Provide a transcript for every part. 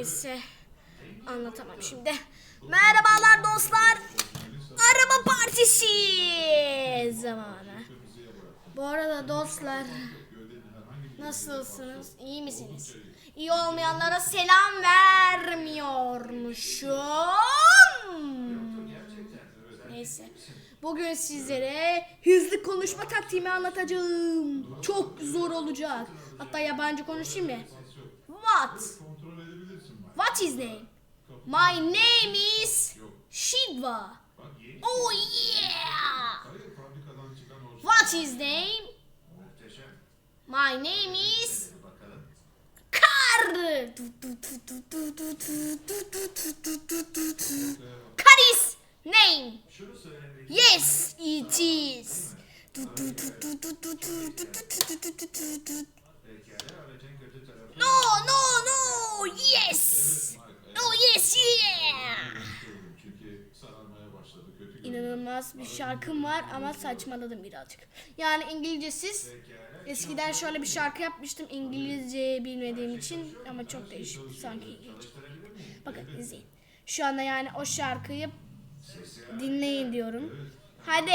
Neyse. Anlatamam şimdi. Merhabalar dostlar. Araba partisi zamanı. Bu arada dostlar nasılsınız? İyi misiniz? İyi olmayanlara selam vermiyormuşum. Neyse. Bugün sizlere hızlı konuşma taktiğimi anlatacağım. Çok zor olacak. Hatta yabancı konuşayım mı? What? What is his name? My name is Shidva. Oh yeah! What is his name? My name is Kar. Kar is name. Yes, it is. No, no, no. Yes. İnanılmaz bir şarkım var ama saçmaladım birazcık. Yani İngilizcesiz. Eskiden şöyle bir şarkı yapmıştım İngilizce bilmediğim için ama çok değişik sanki İngilizce. Bakın izleyin. Şu anda yani o şarkıyı dinleyin diyorum. Hadi.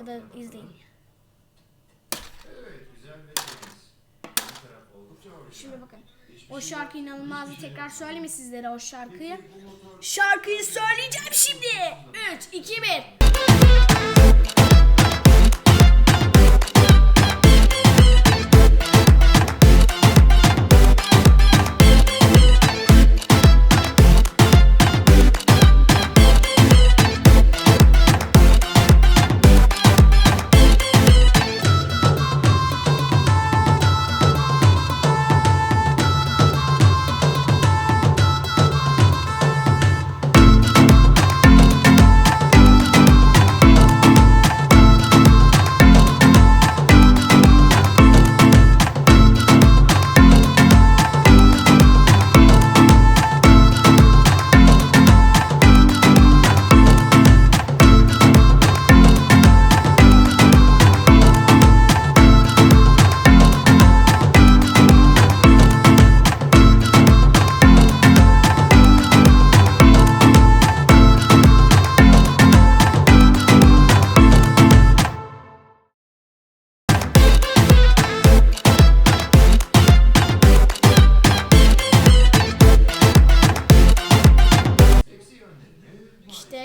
Ya da izleyin. Şimdi bakın. O şarkı inanılmazdı. Tekrar söyleyeyim mi sizlere o şarkıyı? Şarkıyı söyleyeceğim şimdi. 3, 2, 1.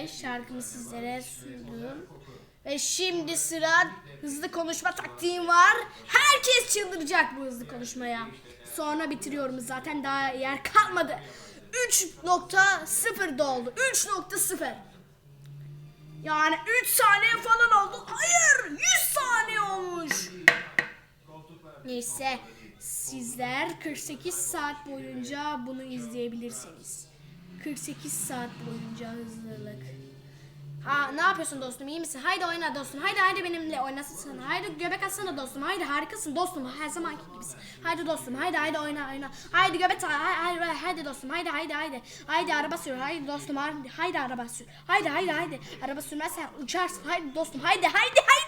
Şarkımı sizlere sundum. Ve şimdi sıra hızlı konuşma taktiğim var. Herkes çıldıracak bu hızlı konuşmaya. Sonra bitiriyorum zaten daha yer kalmadı. 3.0 doldu. 3.0. Yani 3 saniye falan oldu. Hayır 100 saniye olmuş. Neyse sizler 48 saat boyunca bunu izleyebilirsiniz. 48 saat boyunca hızlılık. Ha ne yapıyorsun dostum iyi misin? Haydi oyna dostum. Haydi haydi benimle oynasın. Haydi göbek atsana dostum. Haydi harikasın dostum. Her zamanki gibisin. Haydi dostum. Haydi haydi oyna oyna. Haydi göbek at. Haydi, haydi, haydi dostum. Haydi haydi haydi. Haydi araba sür. Haydi dostum. Haydi araba sür. Haydi haydi haydi. Araba sürmezsen uçarsın. Haydi dostum. Haydi haydi haydi.